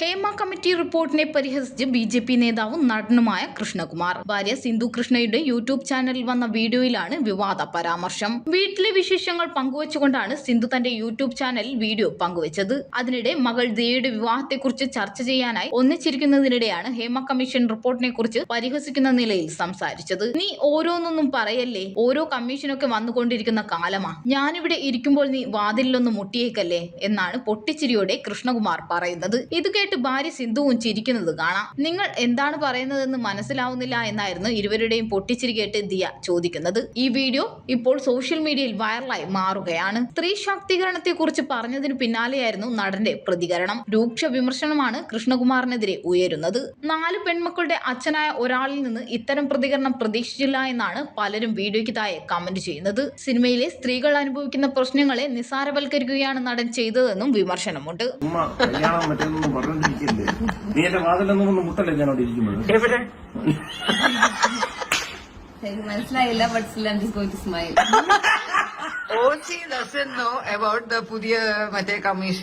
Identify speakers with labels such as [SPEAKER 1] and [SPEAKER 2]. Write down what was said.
[SPEAKER 1] Hema committee റിപ്പോർട്ടിനെ പരിഹസിച്ച് B J P നേതാവും നടനുമായ കൃഷ്ണകുമാർ. ഭാര്യ സിന്ധു കൃഷ്ണയുടെ യൂട്യൂബ് ചാനലിൽ വന്ന വീഡിയോയിലാണ് വിവാദ പരാമർശം. വീട്ടിലെ വിശേഷങ്ങൾ പങ്കുവച്ചുകൊണ്ടാണ് സിന്ധു തന്റെ യൂട്യൂബ് ചാനലിൽ വീഡിയോ പങ്കുവച്ചത്. അതിനിടെ മകൾ ദിയയുടെ വിവാഹത്തെക്കുറിച്ച് ചർച്ച ചെയ്യാനായി ഒന്നിച്ചിരിക്കുന്നതിനിടെയാണ് ഹേമ കമ്മീഷൻ റിപ്പോർട്ടിനെ കുറിച്ച് പരിഹസിക്കുന്ന നിലയിൽ സംസാരിച്ചത്. നീ ഓരോന്നൊന്നും പറയല്ലേ? ഓരോ കമ്മീഷനൊക്കെ വന്നുകൊണ്ടിരിക്കുന്ന കാലമാ. ഞാനിവിടെ ഇരിക്കുമ്പോൾ നീ വാതിലിലൊന്ന് മുട്ടിയേക്കല്ലേ? എന്നാണ് പൊട്ടിച്ചിരിയോടെ കൃഷ്ണകുമാർ പറയുന്നത്. ഇത് ഭാര്യ സിന്ധുവും ചിരിക്കുന്നത് കാണാം. നിങ്ങൾ എന്താണ് പറയുന്നതെന്ന് മനസ്സിലാവുന്നില്ല എന്നായിരുന്നു ഇരുവരുടെയും പൊട്ടിച്ചിരി കേട്ട് ദിയ ചോദിക്കുന്നത്. ഈ വീഡിയോ ഇപ്പോൾ സോഷ്യൽ മീഡിയയിൽ വൈറലായി മാറുകയാണ്. സ്ത്രീ ശാക്തീകരണത്തെ കുറിച്ച് പറഞ്ഞതിന് പിന്നാലെയായിരുന്നു നടന്റെ പ്രതികരണം. രൂക്ഷ വിമർശനമാണ് കൃഷ്ണകുമാറിനെതിരെ ഉയരുന്നത്. നാല് പെൺമക്കളുടെ അച്ഛനായ ഒരാളിൽ നിന്ന് ഇത്തരം പ്രതികരണം പ്രതീക്ഷിച്ചില്ല എന്നാണ് പലരും വീഡിയോയ്ക്ക് താഴെ കമന്റ് ചെയ്യുന്നത്. സിനിമയിലെ സ്ത്രീകൾ അനുഭവിക്കുന്ന പ്രശ്നങ്ങളെ നിസാരവൽക്കരിക്കുകയാണ് നടൻ ചെയ്തതെന്നും വിമർശനമുണ്ട്.
[SPEAKER 2] കല്യാണം നീ എന്റെ വാതിലൊന്നും ഒന്ന് മുട്ടല്ലേ ഞാൻ അവിടെ
[SPEAKER 3] എവിടെ?
[SPEAKER 4] എനിക്ക് മനസ്സിലായില്ല but still I'm just going to smile
[SPEAKER 3] OC doesn't know about the പുതിയ മറ്റേ കമ്മീഷൻ